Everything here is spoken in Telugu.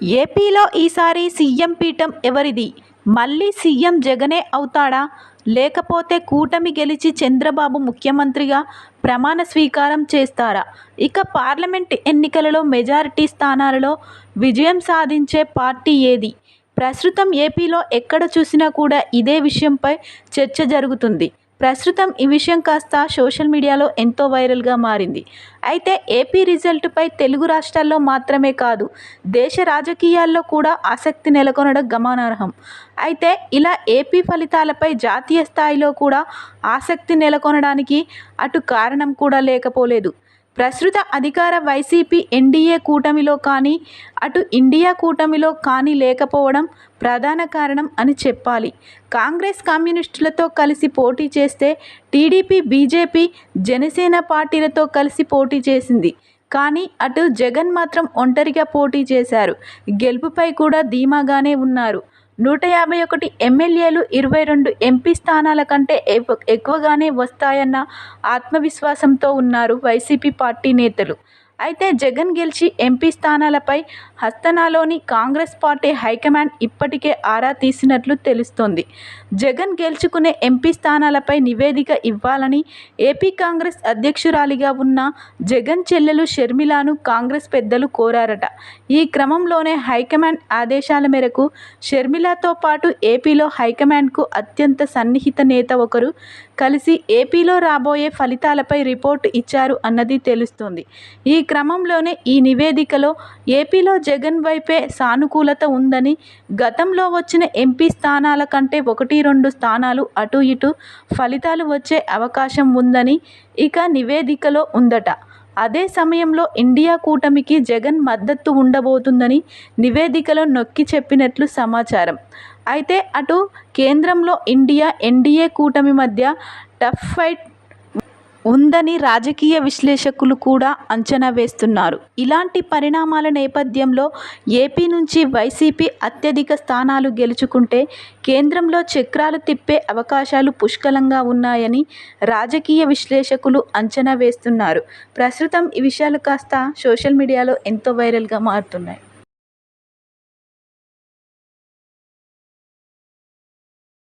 ఏపీలో ఈసారి సీఎం పీఠం ఎవరిది? మళ్ళీ సీఎం జగనే అవుతాడా? లేకపోతే కూటమి గెలిచి చంద్రబాబు ముఖ్యమంత్రిగా ప్రమాణ స్వీకారం చేస్తారా? ఇక పార్లమెంట్ ఎన్నికలలో మెజారిటీ స్థానాలలో విజయం సాధించే పార్టీ ఏది? ప్రస్తుతం ఏపీలో ఎక్కడ చూసినా కూడా ఇదే విషయంపై చర్చ జరుగుతుంది. ప్రస్తుతం ఈ విషయం కాస్త సోషల్ మీడియాలో ఎంతో వైరల్గా మారింది. అయితే ఏపీ రిజల్ట్పై తెలుగు రాష్ట్రాల్లో మాత్రమే కాదు దేశ రాజకీయాల్లో కూడా ఆసక్తి నెలకొనడం గమనార్హం. అయితే ఇలా ఏపీ ఫలితాలపై జాతీయ స్థాయిలో కూడా ఆసక్తి నెలకొనడానికి అటు కారణం కూడా లేకపోలేదు. ప్రస్తుత అధికార వైసీపీ ఎన్డీఏ కూటమిలో కానీ అటు ఇండియా కూటమిలో కానీ లేకపోవడం ప్రధాన కారణం అని చెప్పాలి. కాంగ్రెస్ కమ్యూనిస్టులతో కలిసి పోటీ చేస్తే టీడీపీ బీజేపీ జనసేన పార్టీలతో కలిసి పోటీ చేసింది. కానీ అటు జగన్ మాత్రం ఒంటరిగా పోటీ చేశారు. గెలుపుపై కూడా ధీమాగానే ఉన్నారు. నూట యాభై ఒకటి ఎమ్మెల్యేలు ఇరవై రెండు ఎంపీ స్థానాల కంటే ఎక్కువగానే వస్తాయన్న ఆత్మవిశ్వాసంతో ఉన్నారు వైసీపీ పార్టీ నేతలు. అయితే జగన్ గెలిచి ఎంపీ స్థానాలపై హస్తనాలోని కాంగ్రెస్ పార్టీ హైకమాండ్ ఇప్పటికే ఆరా తీసినట్లు తెలుస్తోంది. జగన్ గెలుచుకునే ఎంపీ స్థానాలపై నివేదిక ఇవ్వాలని ఏపీ కాంగ్రెస్ అధ్యక్షురాలిగా ఉన్న జగన్ చెల్లెలు షర్మిలాను కాంగ్రెస్ పెద్దలు కోరారట. ఈ క్రమంలోనే హైకమాండ్ ఆదేశాల మేరకు షర్మిలాతో పాటు ఏపీలో హైకమాండ్కు అత్యంత సన్నిహిత నేత ఒకరు కలిసి ఏపీలో రాబోయే ఫలితాలపై రిపోర్టు ఇచ్చారు అన్నది తెలుస్తోంది. ఈ క్రమంలోనే ఈ నివేదికలో ఏపీలో జగన్ వైపే సానుకూలత ఉందని గతంలో వచ్చిన ఎంపీ స్థానాల కంటే ఒకటి రెండు స్థానాలు అటు ఇటు ఫలితాలు వచ్చే అవకాశం ఉందని ఇక నివేదికలో ఉందట. అదే సమయంలో ఇండియా కూటమికి జగన్ మద్దతు ఉండబోతుందని నివేదికలో నొక్కి చెప్పినట్లు సమాచారం. అయితే అటు కేంద్రంలో ఇండియా ఎన్డీఏ కూటమి మధ్య టఫ్ ఫైట్ ఉందని రాజకీయ విశ్లేషకులు కూడా అంచనా వేస్తున్నారు. ఇలాంటి పరిణామాల నేపథ్యంలో ఏపీ నుంచి వైసీపీ అత్యధిక స్థానాలు గెలుచుకుంటే కేంద్రంలో చక్రాలు తిప్పే అవకాశాలు పుష్కలంగా ఉన్నాయని రాజకీయ విశ్లేషకులు అంచనా వేస్తున్నారు. ప్రస్తుతం ఈ విషయాలు కాస్త సోషల్ మీడియాలో ఎంతో వైరల్గా మారుతున్నాయి.